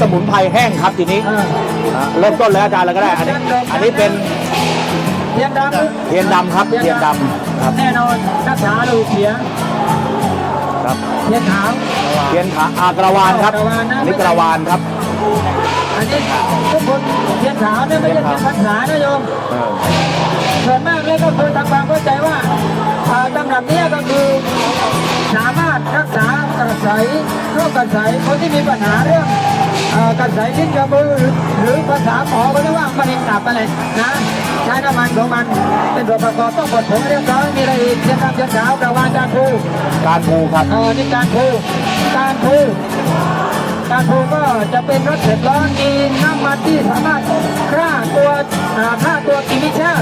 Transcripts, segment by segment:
สมุนไพรแห้งครับทีนี้เอออะเริ่มต้นเลยอาจารย์เลยก็ได้ อันนี้ อันนี้เป็นเทียนดำเทียนดำครับ เทียนดำครับ แน่นอนรักษาลูกเสียครับเทียนขาว เทียนขาอากระวานครับกระวานนะ อันนี้กระวานครับ อันนี้ทุกคนเทียนขาวเนี่ยไม่ใช่เทียนพรรษานะโยม เออ ส่วนมากเลยก็คือทำความเข้าใจว่าอ่าตำรับเนี้ก็คือสามารถรักษากระสายโรคกระสายคนที่มีปัญหาเรื่องอ่า กระสชิ้นกระมือหรือภาษาหมอก็เรียกว่ามะเร็งตับอะไรนะใช้น้ำมันของมันเป็นส่วนประกอบต้องบดผงเรียบร้อยมีอะไรอีกเทียนดำเทียนขาวกระวานจานภูการภูครับเออนี่การพูการพูการพูก็จะเป็นรถเสร็จร้อนมีน้ำมันที่สามารถฆ่าตัวอ่าฆ่าตัวกิมิชา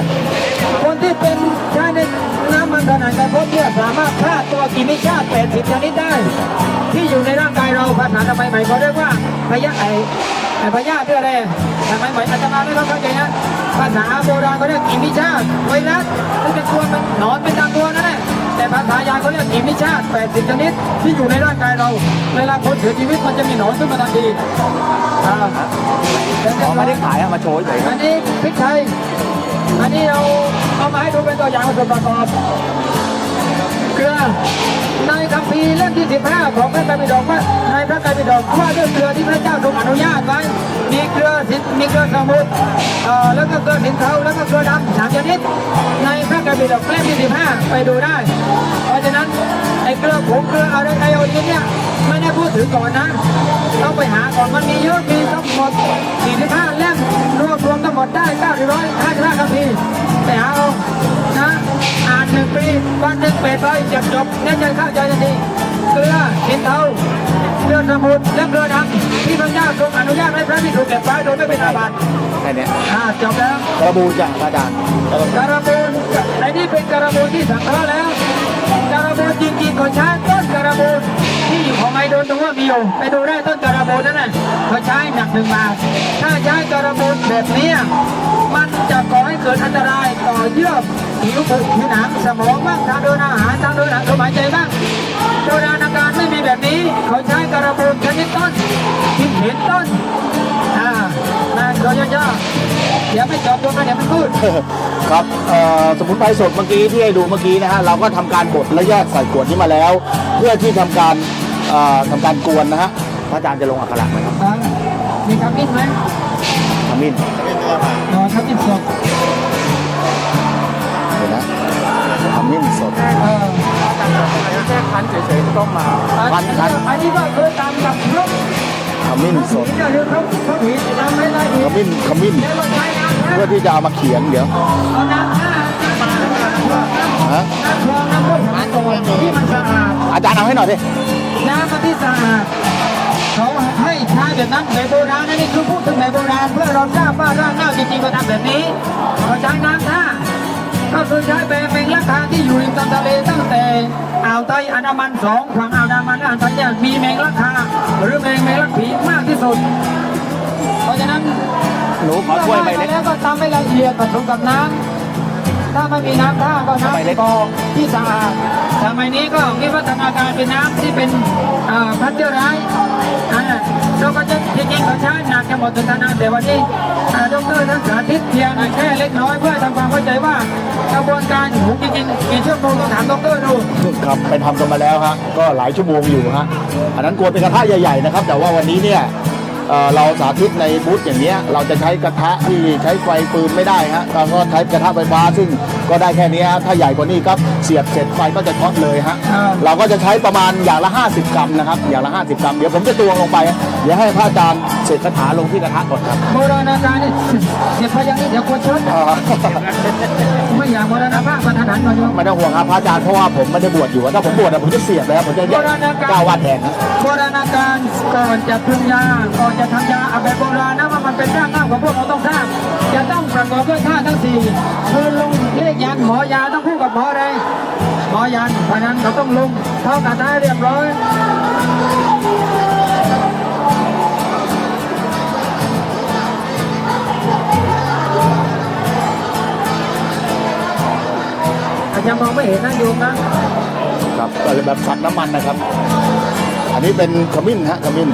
คนที่เป็นใช้ในน้ำมันขนาดกระพบเนี่ยสามารถฆ่าตัวกิมิชาติ80ชนิดได้ที่อยู่ในร่างกายเราภาษาสมัยใหม่เขาเรียกว่าพยาไอไอพยาธิออะไรสมัยใหม่อาจารย์ไม่เข้าใจนะภาษาโบราณเขาเรียกกิมิชาติไวรัสที่เป็นตัวมันหนอนเป็นตามตัวนั่นแหละแต่ภาษายาเขาเรียกกิมิชาติ80ชนิดที่อยู่ในร่างกายเรา เวลาคนเสียชีวิตมันจะมีหนอนขึ้นมาทันทีอ่าอ๋อไม่ได้ขายอะมาโชว์เฉยคอัรันนี้พริกไทยอันนี้เราเอามาให้ดูเป็นตัวอย่างส่วนประกอบเกลือ ในคัมภีเล่มที่ 15 ของพระไตรปิฎกว่าในพระไตรปิฎกว่าด้วยเกลือที่พระเจ้าทรงอนุญาตไว้ มีเกลือสินมีเกลือสมุทรแล้วก็เกลือสินเทาแล้วก็เกลือดำสามชนิด ในพระไตรปิฎกเล่มที่ 15 ไปดูได้ เพราะฉะนั้นไอ้เกลือผงเกลืออะไรไอโอดีเนี่ยไม่ได้พูดถึงก่อนนะต้องไปหาก่อนมันมีเยอะมีทั้งหมด 45 เล่มรวบรวมทั้งหมดได้955คัมภีร์ไปหาเอานะ อ่านหนึ่งปีบ้านหนึ่งเป็ดไปจบจบเนี่ยจะเข้าใจทันทีเกลือหินเทาเกลือสมุทรและเกลือดำที่พระเจ้าทรงอนุญาตให้พระภิกษุเก็บไว้โดยไม่เป็นอาบัติแค่เนี้ยอ่าจบแล้วกระบูจากอาจารย์แล้วก็การบูนไอ้นี่เป็นการบูนที่สังเคราะห์แล้วการบูนจริงๆขาใช้ต้นการบูน โดนตรงอยู่ไปดูได้ต้นการบูนนั่นน่ะเขาใช้หนักหนึ่งบาทถ้าใช้การบูนแบบนี้มันจะก่อให้เกิดอันตรายต่อเยื่อผิวผุผิวหนังสมองบ้างทางเดินอาหารทางเดินหนังลมหายใจบ้างโบราณการไม่มีแบบนี้เขาใช้การบูนชนิดต้นที่เห็นต้นอ่านั่นก็ย่อๆเดี๋ยวไม่จบตรงนั้นเดี๋ยวมันพูดครับเอ่อสมุนไพรสดเมื่อกี้ที่ให้ดูเมื่อกี้นะฮะเราก็ทำการบดและแยกใส่ขวดนี้มาแล้ว เพื่อที่ทำการ เอ่อทำการกวนนะฮะพระอาจารย์จะลงอักขระไหมครับอ่ามีคำมิ้นไหมขมิ้นอ๋อคำมิ้นสดเดี๋ยวนะขมิ้นสด เออแค่คันเฉยๆต้องมาพันคัน อันนี้ก็คือตามกับครบขมิ้นสดนี่ก็คือครบครบหินทำไม่ได้หิขนมิ้นขมิ้นแล้วก็ใช้น้ำเพื่อที่จะเอามาเขียนเดี๋ยวเอาน้ำห้าน้ำฮะคลองน้ำพุน้ำตัวที่มันสะอาดอาจารย์เอาให้หน่อยดิ น้ำมันที่สะอาดเขาให้ใช้แบบนั้นแบบโบราณนั่นนี่คือพูดถึงแบบโบราณเพื่อเราทราบว่าร่างเน่าจริงๆก็ทำแบบนี้เขาใช้น้ำท่าก็คือใช้แบบเป็นราคาที่อยู่ริมตามทะเลตั้งแต่อ่าวไทยอันดามันสองฝั่งอ่าวอันดามันและอ่าวไทยเนี่ยมีแมงลักคาหรือแมงแมงลักผีมากที่สุด เพราะฉะนั้นหนูขอถ้วยใบเล็กแล้วก็ทำให้ละเอียดผสมกับน้ำถ้า ไม่มีน้ำท่าก็ใบเล็กน้ำกองที่สะอาดสมัยนี้ก็มีพัฒนาการเป็นน้ำที่เป็นพัชเจอร์ไรส์อ่าเราก็จะจริงๆเขาใช้หนักจะหมดถึงขนาดแต่วันนี้อ่าดรนักสาธิตเพียงแค่เล็กน้อยเพื่อทำความเข้าใจว่ากระบวนการหุงจริงๆกี่ชั่วโมงต้องถามดรดูครับไปทำกันมาแล้วฮะก็หลายชั่วโมงอยู่ฮะอันนั้นกวเป็นกระทะใหญ่ๆนะครับ แต่ว่าวันนี้เนี่ย เอ่อเราสาธิตในบูธอย่างเนี้ยเราจะใช้กระทะที่ใช้ไฟปืนไม่ได้ฮะเราก็ใช้กระทะไฟฟ้าซึ่งก็ได้แค่นี้ฮะถ้าใหญ่กว่านี้ครับเสียบเสร็จไฟก็จะช็อตเลยฮะอ่าเราก็จะใช้ประมาณอย่างละ 50 กรัมนะครับอย่างละ 50 กรัมเดี๋ยวผมจะตวงลงไปเดี๋ยวให้พระอาจารย์เสกคาถาลงที่กระทะก่อนครับโบราณการนี่เสียบไปอย่างนี้เดี๋ยวกลัวชดอ่าไม่อยากโบราณภาพมาถนัดมาโยมไม่ต้องห่วงครับพระอาจารย์เพราะว่าผมไม่ได้บวชอยู่ถ้าผมบวชอะผมจะเสียบเลยครับผมจะแยกเจ้าวาดแทนนะโบราณการก่อนจะปรุงยาก่อนจะทำยาเอาแบบโบราณนะว่ามันเป็นร่างเน่าของพวกเราต้องทราบจะต้องประกอบด้วยท่าทั้งสี่คือลุงเรียกยันหมอยาต้องคู่กับหมออะไรหมอยันเพราะนั้นเราต้องลุงเท่ากันได้เรียบร้อยอาจจะมองไม่เห็นนะโยมนะครับแบบสักน้ำมันนะครับ อันนี้เป็นขมิ้นฮะขมิ้น